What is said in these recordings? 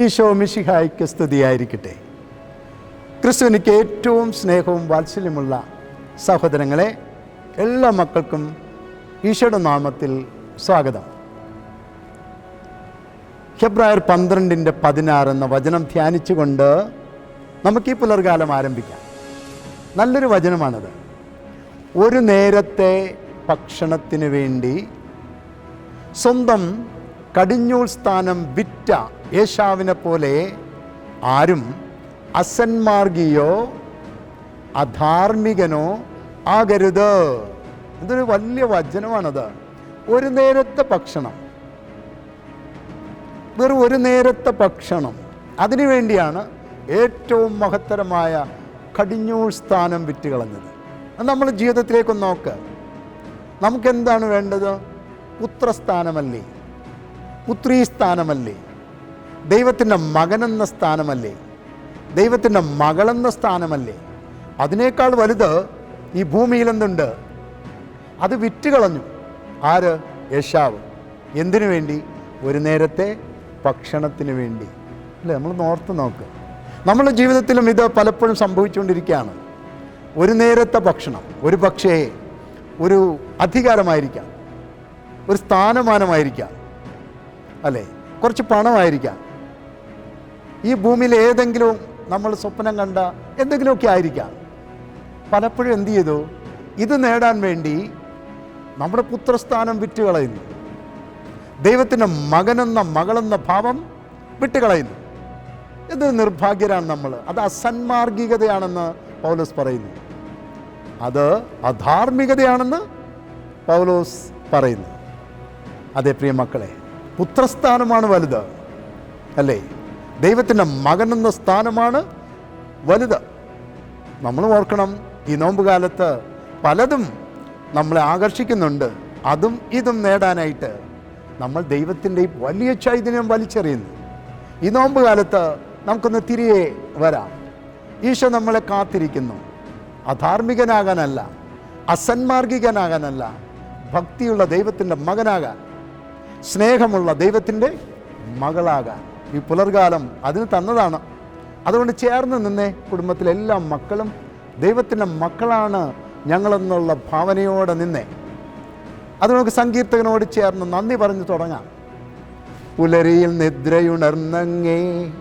ഈശോ മിശിഹായ്ക്ക് സ്തുതിയായിരിക്കട്ടെ. ക്രിസ്തുവിനിക്ക് ഏറ്റവും സ്നേഹവും വാത്സല്യമുള്ള സഹോദരങ്ങളെ എല്ലാ മക്കൾക്കും ഈശോയുടെ നാമത്തിൽ സ്വാഗതം. ഫെബ്രുവരി പന്ത്രണ്ടിന്റെ പതിനാറ് എന്ന വചനം ധ്യാനിച്ചുകൊണ്ട് നമുക്ക് ഈ പുലർകാലം ആരംഭിക്കാം. നല്ലൊരു വചനമാണത്. ഒരു നേരത്തെ ഭക്ഷണത്തിന് വേണ്ടി സ്വന്തം കടിഞ്ഞൂൽ സ്ഥാനം വിറ്റ യേശാവിനെ പോലെ ആരും അസന്മാർഗിയോ അധാർമികനോ ആകരുത്. ഇതൊരു വലിയ വചനമാണത്. ഒരു നേരത്തെ ഭക്ഷണം. വെറും ഒരു നേരത്തെ ഭക്ഷണം. അതിനു വേണ്ടിയാണ് ഏറ്റവും മഹത്തരമായ കടിഞ്ഞൂൾ സ്ഥാനം വിറ്റ് കളഞ്ഞത് അത് നമ്മൾ ജീവിതത്തിലേക്ക് നോക്ക്. നമുക്കെന്താണ് വേണ്ടത്? പുത്രസ്ഥാനമല്ലേ? പുത്രീ സ്ഥാനമല്ലേ ദൈവത്തിന്റെ മകനെന്ന സ്ഥാനമല്ലേ? ദൈവത്തിന്റെ മകളെന്ന സ്ഥാനമല്ലേ? അതിനേക്കാൾ വലുത് ഈ ഭൂമിയിൽ എന്തുണ്ട് അത് വിറ്റ് കളഞ്ഞു. ആര്? യശാവ്. എന്തിനു വേണ്ടി? ഒരു നേരത്തെ ഭക്ഷണത്തിന് വേണ്ടി. അല്ലേ? നമ്മൾ നോർത്ത് നോക്ക്. നമ്മുടെ ജീവിതത്തിലും ഇത് പലപ്പോഴും സംഭവിച്ചുകൊണ്ടിരിക്കുകയാണ്. ഒരു നേരത്തെ ഭക്ഷണം ഒരു പക്ഷേ ഒരു അധികാരമായിരിക്കാം. ഒരു സ്ഥാനമാനമായിരിക്കാം. അല്ലേ? കുറച്ച് പണമായിരിക്കാം. ഈ ഭൂമിയിൽ ഏതെങ്കിലും നമ്മൾ സ്വപ്നം കണ്ട എന്തെങ്കിലുമൊക്കെ ആയിരിക്കാം. പലപ്പോഴും എന്തു ചെയ്തു? ഇത് നേടാൻ വേണ്ടി നമ്മുടെ പുത്രസ്ഥാനം വിറ്റുകളയുന്നു. ദൈവത്തിന്റെ മകനെന്ന മകളെന്ന ഭാവം വിട്ടുകളയുന്നു. ഇത് നിർഭാഗ്യരാണ് നമ്മൾ? അത് അസന്മാർഗികതയാണെന്ന് പൗലോസ് പറയുന്നു. അത് അധാർമികതയാണെന്ന് പൗലോസ് പറയുന്നു. അതെ പ്രിയ മക്കളെ പുത്രസ്ഥാനമാണ് വലുത് അല്ലേ? ദൈവത്തിന്റെ മകൻ എന്ന സ്ഥാനമാണ് വലുത്. നമ്മൾ ഓർക്കണം ഈ നോമ്പ് കാലത്ത് പലതും നമ്മളെ ആകർഷിക്കുന്നുണ്ട്. അതും ഇതും നേടാനായിട്ട് നമ്മൾ ദൈവത്തിന്റെ ഈ വലിയ ചൈതന്യം വലിച്ചെറിയുന്നു. ഈ നോമ്പ് കാലത്ത് നമുക്കൊന്ന് തിരികെ വരാം. ഈശോ നമ്മളെ കാത്തിരിക്കുന്നു. അധാർമികനാകാനല്ല അസന്മാർഗികനാകാനല്ല ഭക്തിയുള്ള ദൈവത്തിന്റെ മകനാകാൻ സ്നേഹമുള്ള ദൈവത്തിന്റെ മകളാകാൻ. ഈ പുലർകാലം അതിന് തന്നതാണ്. അതുകൊണ്ട് ചേർന്ന് നിന്നേ കുടുംബത്തിലെ എല്ലാ മക്കളും ദൈവത്തിന്റെ മക്കളാണ് ഞങ്ങളെന്നുള്ള ഭാവനയോടെ നിന്നേ. അത് നമുക്ക് സങ്കീർത്തകനോട് ചേർന്ന് നന്ദി പറഞ്ഞു തുടങ്ങാം. പുലരിയിൽ നിദ്രയുണർന്നങ്ങേ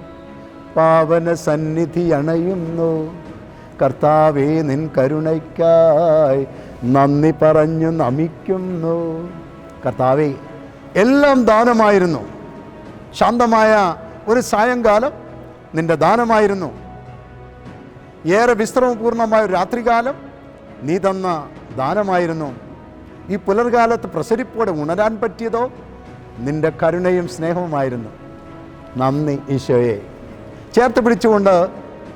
പാവന സന്നിധി അണയുന്നു. കർത്താവേ നിൻ കരുണയ്ക്കായി നന്ദി പറഞ്ഞു നമിക്കുന്നു. കർത്താവേ എല്ലാം ദാനമായിരുന്നു. ശാന്തമായ ഒരു സായങ്കാലം നിന്റെ ദാനമായിരുന്നു. ഏറെ വിശ്രമപൂർണമായ ഒരു രാത്രികാലം നീ തന്ന ദാനമായിരുന്നു. ഈ പുലർകാലത്ത് പ്രസരിപ്പോടെ ഉണരാൻ പറ്റിയതോ നിന്റെ കരുണയും സ്നേഹവുമായിരുന്നു. നന്ദി ഈശോയെ. ചേർത്ത് പിടിച്ചുകൊണ്ട്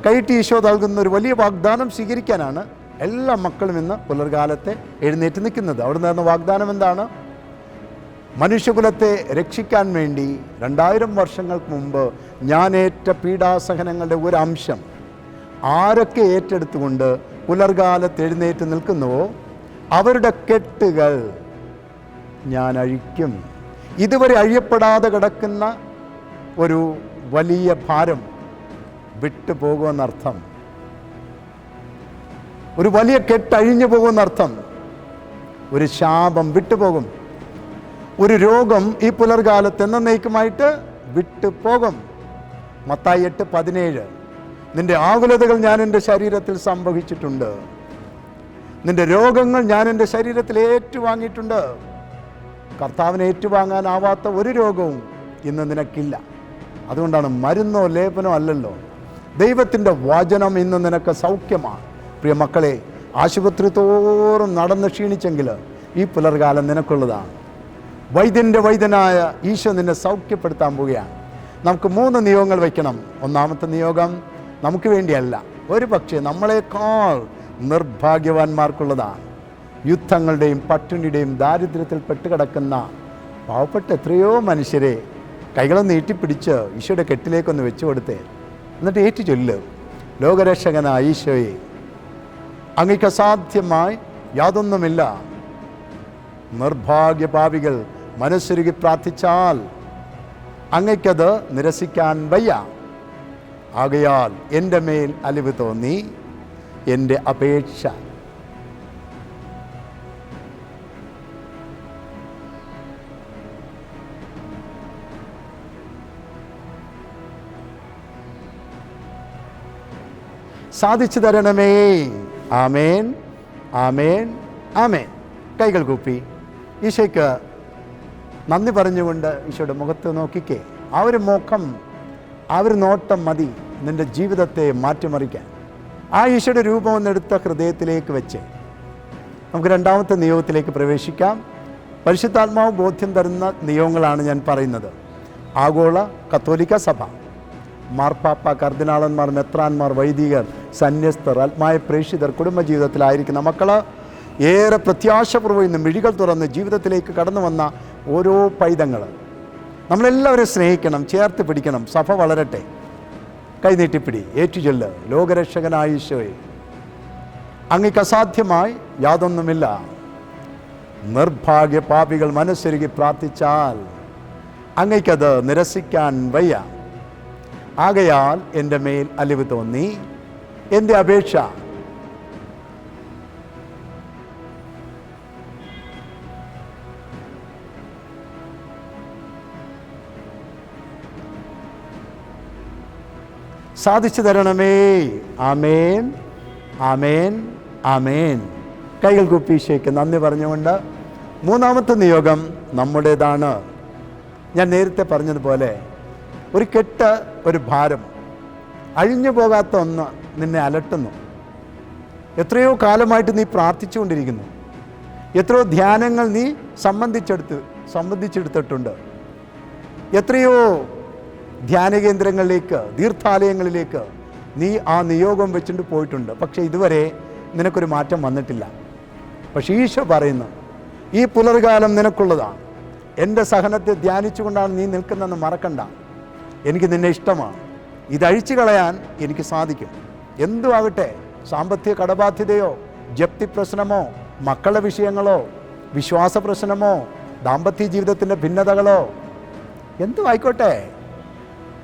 കൈട്ടി ഈശോ നൽകുന്ന ഒരു വലിയ വാഗ്ദാനം സ്വീകരിക്കാനാണ് എല്ലാ മക്കളും ഇന്ന് പുലർകാലത്തെ എഴുന്നേറ്റ് നിൽക്കുന്നത്. അവിടെ നിന്ന് വാഗ്ദാനം എന്താണ്? മനുഷ്യകുലത്തെ രക്ഷിക്കാൻ വേണ്ടി രണ്ടായിരം വർഷങ്ങൾക്ക് മുമ്പ് ഞാനേറ്റ പീഡാസഹനങ്ങളുടെ ഒരു അംശം. ആരൊക്കെ ഏറ്റെടുത്തുകൊണ്ട് പുലർകാലത്ത് എഴുന്നേറ്റ് നിൽക്കുന്നുവോ? അവരുടെ കെട്ടുകൾ ഞാൻ അഴിക്കും. ഇതുവരെ അഴിയപ്പെടാതെ കിടക്കുന്ന ഒരു വലിയ ഭാരം വിട്ടു പോകുമെന്നർത്ഥം. ഒരു വലിയ കെട്ടഴിഞ്ഞു പോകുമെന്നർത്ഥം. ഒരു ശാപം വിട്ടുപോകും ഒരു രോഗം ഈ പുലർകാലത്ത് എന്നേക്കുമായിട്ട് വിട്ടു പോകും മത്തായി എട്ട് പതിനേഴ്. നിന്റെ ആകുലതകൾ ഞാൻ എന്റെ ശരീരത്തിൽ സംഭവിച്ചിട്ടുണ്ട്. നിന്റെ രോഗങ്ങൾ ഞാൻ എന്റെ ശരീരത്തിൽ ഏറ്റുവാങ്ങിയിട്ടുണ്ട്. കർത്താവിനെ ഏറ്റുവാങ്ങാനാവാത്ത ഒരു രോഗവും ഇന്ന് നിനക്കില്ല. അതുകൊണ്ടാണ് മരുന്നോ ലേപനോ അല്ലല്ലോ. ദൈവത്തിന്റെ വചനം ഇന്ന് നിനക്ക് സൗഖ്യമാണ്. പ്രിയ മക്കളെ ആശുപത്രി തോറും നടന്ന് ക്ഷീണിച്ചെങ്കിൽ ഈ പുലർകാലം നിനക്കുള്ളതാണ്. വൈദ്യന്റെ വൈദ്യനായ ഈശോ നിന്നെ സൗഖ്യപ്പെടുത്താൻ പോവുകയാണ്. നമുക്ക് മൂന്ന് നിയോഗങ്ങൾ വയ്ക്കണം. ഒന്നാമത്തെ നിയോഗം നമുക്ക് വേണ്ടിയല്ല ഒരു പക്ഷേ നമ്മളെക്കാൾ നിർഭാഗ്യവാന്മാർക്കുള്ളതാണ്. യുദ്ധങ്ങളുടെയും പട്ടിണിയുടെയും ദാരിദ്ര്യത്തിൽ പെട്ടുകിടക്കുന്ന പാവപ്പെട്ട എത്രയോ മനുഷ്യരെ കൈകളെ നീട്ടിപ്പിടിച്ച് ഈശോയുടെ കെട്ടിലേക്കൊന്ന് വെച്ചു കൊടുത്തേ. എന്നിട്ട് ഏറ്റു ചൊല്ല് ലോകരക്ഷകനായ ഈശോയെ അങ്ങയ്ക്ക് അസാധ്യമായി യാതൊന്നുമില്ല. നിർഭാഗ്യപാപികൾ മനസ്സൊരുക്കി പ്രാർത്ഥിച്ചാൽ അങ്ങയ്ക്കത് നിരസിക്കാൻ വയ്യ. ആകയാൽ എന്റെ മേൽ അലിവ് തോന്നി എന്റെ അപേക്ഷ. സാധിച്ചു തരണമേ. ആമേൻ ആമേൻ ആമേൻ. കൈകൾ കൂപ്പി. ഈശോയ്ക്ക് നന്ദി പറഞ്ഞുകൊണ്ട് ഈശോയുടെ മുഖത്ത് നോക്കിക്കേ. ആ ഒരു മുഖം ആ ഒരു നോട്ടം മതി നിന്റെ ജീവിതത്തെ മാറ്റിമറിക്കാൻ. ആ ഈശോയുടെ രൂപം ഒന്നെടുത്ത ഹൃദയത്തിലേക്ക് വെച്ച് നമുക്ക് രണ്ടാമത്തെ നിയോഗത്തിലേക്ക് പ്രവേശിക്കാം. പരിശുദ്ധാത്മാവ് ബോധ്യം തരുന്ന നിയോഗങ്ങളാണ് ഞാൻ പറയുന്നത്. ആഗോള കത്തോലിക്ക സഭ മാർപ്പാപ്പ കർദിനാളന്മാർ മെത്രാന്മാർ വൈദികർ സന്യസ്തർ ആത്മായ പ്രേക്ഷിതർ കുടുംബജീവിതത്തിലായിരിക്കുന്ന മക്കൾ ഏറെ പ്രത്യാശപൂർവം ഇന്ന് മിഴികൾ തുറന്ന് ജീവിതത്തിലേക്ക് കടന്നു വന്ന ഓരോ പൈതങ്ങൾ. നമ്മളെല്ലാവരും സ്നേഹിക്കണം ചേർത്ത് പിടിക്കണം സഭ വളരട്ടെ. കൈനീട്ടിപ്പിടി ഏറ്റുചൊല്ല് ലോകരക്ഷകനായ ഈശോയെ. അങ്ങക്ക് അസാധ്യമായി യാതൊന്നുമില്ല. നിർഭാഗ്യ പാപികൾ മനസ്സൊരുകി പ്രാർത്ഥിച്ചാൽ അങ്ങയ്ക്കത് നിരസിക്കാൻ വയ്യ. ആകയാൽ എന്റെ മേൽ അലിവ് തോന്നി എന്റെ അപേക്ഷ സാധിച്ചു തരണമേ. ആമേൻ. ആമേൻ. ആമേൻ. കൈകൾ കുപ്പി ഈശോയ്ക്ക് നന്ദി പറഞ്ഞുകൊണ്ട് മൂന്നാമത്തെ നിയോഗം നമ്മുടേതാണ്. ഞാൻ നേരത്തെ പറഞ്ഞതുപോലെ ഒരു കെട്ട് ഒരു ഭാരം അഴിഞ്ഞു പോകാത്ത ഒന്ന് നിന്നെ അലട്ടുന്നു. എത്രയോ കാലമായിട്ട് നീ പ്രാർത്ഥിച്ചുകൊണ്ടിരിക്കുന്നു. എത്രയോ ധ്യാനങ്ങൾ നീ സംബന്ധിച്ചെടുത്ത് സംബന്ധിച്ചെടുത്തിട്ടുണ്ട്. എത്രയോ ധ്യാന കേന്ദ്രങ്ങളിലേക്ക് തീർത്ഥാലയങ്ങളിലേക്ക് നീ ആ നിയോഗം വെച്ചിട്ട് പോയിട്ടുണ്ട്. പക്ഷേ ഇതുവരെ നിനക്കൊരു മാറ്റം വന്നിട്ടില്ല. പക്ഷേ ഈശോ പറയുന്നു ഈ പുലർകാലം നിനക്കുള്ളതാണ്. എന്റെ സഹനത്തെ ധ്യാനിച്ചുകൊണ്ടാണ് നീ നിൽക്കുന്നതെന്ന് മറക്കണ്ട. എനിക്ക് നിന്നെ ഇഷ്ടമാണ്. ഇതഴിച്ചു കളയാൻ എനിക്ക് സാധിക്കും. എന്തും ആകട്ടെ സാമ്പത്തിക കടബാധ്യതയോ ജപ്തി പ്രശ്നമോ മക്കളുടെ വിഷയങ്ങളോ വിശ്വാസ പ്രശ്നമോ ദാമ്പത്യ ജീവിതത്തിന്റെ ഭിന്നതകളോ എന്തും ആയിക്കോട്ടെ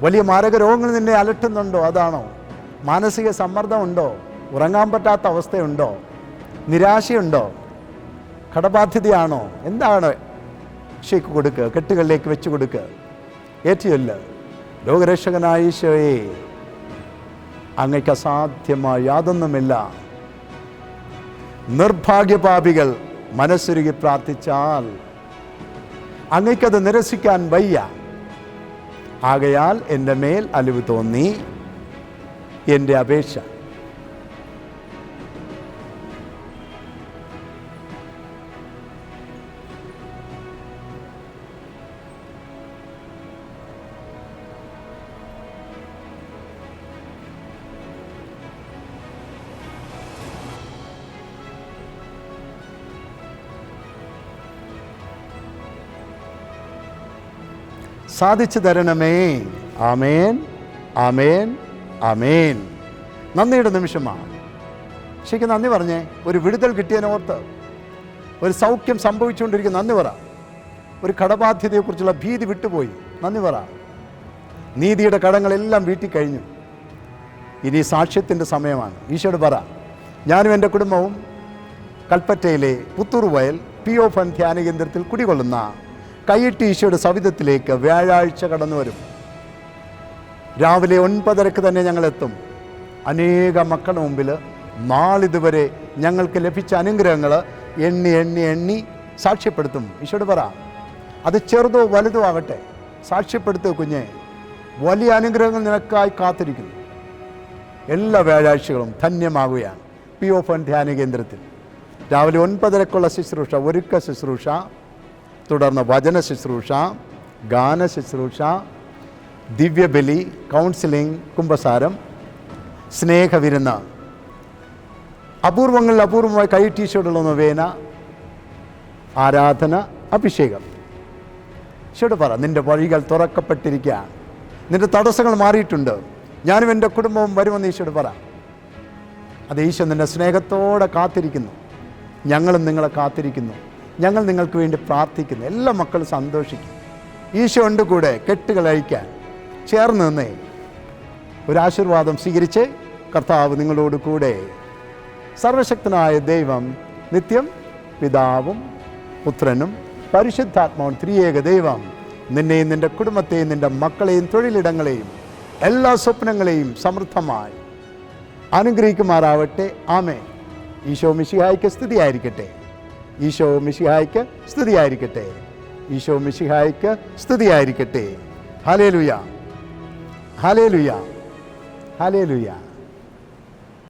വലിയ മാരക രോഗങ്ങൾ നിന്നെ അലട്ടുന്നുണ്ടോ? അതാണോ? മാനസിക സമ്മർദ്ദമുണ്ടോ? ഉറങ്ങാൻ പറ്റാത്ത അവസ്ഥയുണ്ടോ? നിരാശയുണ്ടോ? കടബാധ്യതയാണോ? എന്താണ് ഷേക്ക് കൊടുക്കുക? കെട്ടുകളിലേക്ക് വെച്ച് കൊടുക്കുക. ഏറ്റിയല്ല ലോകരക്ഷകനായ ഈശോയെ അങ്ങയ്ക്ക് അസാധ്യമായ യാതൊന്നുമില്ല. നിർഭാഗ്യപാപികൾ മനസ്സുരുകി പ്രാർത്ഥിച്ചാൽ അങ്ങയ്ക്കത് നിരസിക്കാൻ വയ്യ. ആകയാൽ എന്റെ മേൽ അലിവ് തോന്നി. എന്റെ അപേക്ഷ. സാധിച്ചു തരണമേ. ആമേൻ ആമേൻ ആമേൻ. നന്ദിയുടെ നിമിഷമാണ് ശരിക്കും നന്ദി പറഞ്ഞേ ഒരു വിടുതൽ കിട്ടിയതിനോർത്ത് ഒരു സൗഖ്യം സംഭവിച്ചുകൊണ്ടിരിക്കുന്ന നന്ദി പറ. ഒരു കടബാധ്യതയെക്കുറിച്ചുള്ള ഭീതി വിട്ടുപോയി. നന്ദി പറ. നീതിയുടെ കടങ്ങളെല്ലാം വീട്ടിൽ കഴിഞ്ഞു ഇനി സാക്ഷ്യത്തിന്റെ സമയമാണ്. ഈശോട് പറ. ഞാനും എന്റെ കുടുംബവും കൽപ്പറ്റയിലെ പുത്തൂർ വയൽ പി ഒ ഫൺ ധ്യാന കേന്ദ്രത്തിൽ കുടികൊള്ളുന്ന കൈയിട്ട് ഈശോയുടെ സവിധത്തിലേക്ക് വ്യാഴാഴ്ച കടന്നു വരും. രാവിലെ ഒൻപതരക്ക് തന്നെ ഞങ്ങൾ എത്തും അനേക മക്കളുടെ മുമ്പിൽ നാളിതുവരെ ഞങ്ങൾക്ക് ലഭിച്ച അനുഗ്രഹങ്ങൾ എണ്ണി എണ്ണി എണ്ണി സാക്ഷ്യപ്പെടുത്തും. ഈശോട് പറ അത് ചെറുതോ വലുതോ ആകട്ടെ. സാക്ഷ്യപ്പെടുത്തുക കുഞ്ഞെ. വലിയ അനുഗ്രഹങ്ങൾ നിനക്കായി കാത്തിരിക്കുന്നു. എല്ലാ വ്യാഴാഴ്ചകളും ധന്യമാകുകയാണ്. പി ഒ ഫൺ ധ്യാന കേന്ദ്രത്തിൽ. രാവിലെ ഒൻപതരക്കുള്ള ശുശ്രൂഷ ഒരുക്ക ശുശ്രൂഷ തുടർന്ന് വചന ശുശ്രൂഷ ഗാന ശുശ്രൂഷ ദിവ്യബലി കൗൺസിലിംഗ് കുംഭസാരം സ്നേഹവിരുന്ന്. അപൂർവങ്ങളിൽ അപൂർവമായി കൈ ടീഷർട്ടുള്ള നൊവേന ആരാധന അഭിഷേകം. ഈശോട് പറ നിന്റെ വഴികൾ തുറക്കപ്പെട്ടിരിക്കുകയാണ്. നിന്റെ തടസ്സങ്ങൾ മാറിയിട്ടുണ്ട്. ഞാനും എന്റെ കുടുംബവും വരുമെന്ന് ഈശോട് പറ. അത് ഈശോ നിന്റെ സ്നേഹത്തോടെ കാത്തിരിക്കുന്നു. ഞങ്ങളും നിങ്ങളെ കാത്തിരിക്കുന്നു. ഞങ്ങൾ നിങ്ങൾക്ക് വേണ്ടി പ്രാർത്ഥിക്കുന്നു. എല്ലാ മക്കളും സന്തോഷിക്കും. ഈശോ ഉണ്ട് കൂടെ കെട്ടുകൾ അഴിക്കാൻ. ചേർന്ന് നിന്നേ. ഒരാശീർവാദം സ്വീകരിച്ച് കർത്താവ് നിങ്ങളോട് കൂടെ. സർവശക്തനായ ദൈവം നിത്യം പിതാവും പുത്രനും പരിശുദ്ധാത്മാവും ത്രിയേക ദൈവം നിന്നെയും നിന്റെ കുടുംബത്തെയും നിന്റെ മക്കളെയും തൊഴിലിടങ്ങളെയും എല്ലാ സ്വപ്നങ്ങളെയും സമൃദ്ധമായി അനുഗ്രഹിക്കുമാറാവട്ടെ. ആമേ ഈശോ മിശിഹായ്ക്ക് സ്തുതിയായിരിക്കട്ടെ. ഈശോ മിശിഹായ്ക്ക് സ്തുതിയായിരിക്കട്ടെ. ഈശോ മിശിഹായ്ക്ക് സ്തുതിയായിരിക്കട്ടെ. ഹലേ ലുയ ഹലേ ലുയ ഹലേ ലുയ